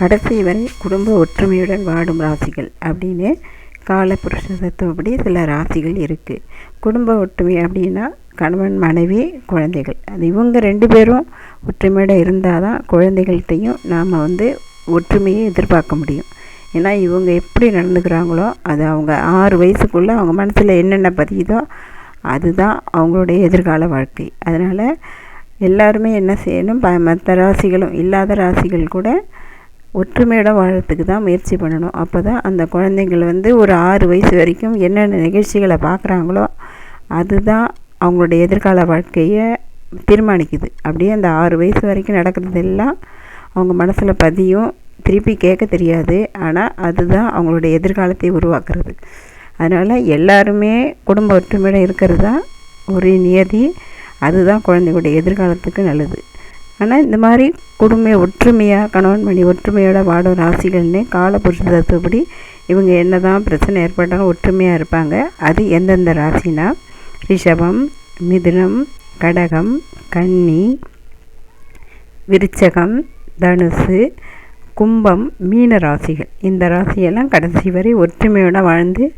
கடைசி வரை குடும்ப ஒற்றுமையுடன் வாடும் ராசிகள் அப்படின்னு காலபுருஷ தத்துவப்படி சில ராசிகள் இருக்குது குடும்ப ஒற்றுமை அப்படின்னா கணவன் மனைவி குழந்தைகள். அது இவங்க ரெண்டு பேரும் ஒற்றுமையோடு இருந்தால் தான் குழந்தைகள்கிட்டையும் நாம் வந்து ஒற்றுமையை எதிர்பார்க்க முடியும். ஏன்னா இவங்க எப்படி நடந்துக்கிறாங்களோ அது அவங்க ஆறு வயசுக்குள்ளே அவங்க மனசில் என்னென்ன பதியுதோ அதுதான் அவங்களுடைய எதிர்கால வாழ்க்கை. அதனால் எல்லாருமே என்ன செய்யணும்? ப மற்ற ராசிகளும் இல்லாத ராசிகள் கூட ஒற்றுமையோட வாழறதுக்கு தான் முயற்சி பண்ணணும். அப்போ தான் அந்த குழந்தைங்கள் வந்து ஒரு ஆறு வயசு வரைக்கும் என்னென்ன நிகழ்ச்சிகளை பார்க்குறாங்களோ அதுதான் அவங்களுடைய எதிர்கால வாழ்க்கையை தீர்மானிக்குது. அப்படியே அந்த ஆறு வயசு வரைக்கும் நடக்கிறது எல்லாம் அவங்க மனசில் பதியும். திருப்பி கேட்க தெரியாது. ஆனால் அதுதான் அவங்களுடைய எதிர்காலத்தை உருவாக்குறது. அதனால் எல்லாருமே குடும்ப ஒற்றுமையோடு இருக்கிறது தான் ஒரு நியதி. அதுதான் குழந்தைகளுடைய எதிர்காலத்துக்கு நல்லது. ஆனால் இந்த மாதிரி குடும்ப ஒற்றுமையாக கணவன் மணி ஒற்றுமையோட வாடும் ராசிகள்னு காலபுருஷ தத்துவப்படி இவங்க என்ன தான் பிரச்சனை ஏற்பட்டாலும் ஒற்றுமையாக இருப்பாங்க. அது எந்தெந்த ராசினா? ரிஷபம் மிதுனம் கடகம் கன்னி விருச்சகம் தனுசு கும்பம் மீன ராசிகள். இந்த ராசியெல்லாம் கடைசி வரை ஒற்றுமையோடு வாழ்ந்து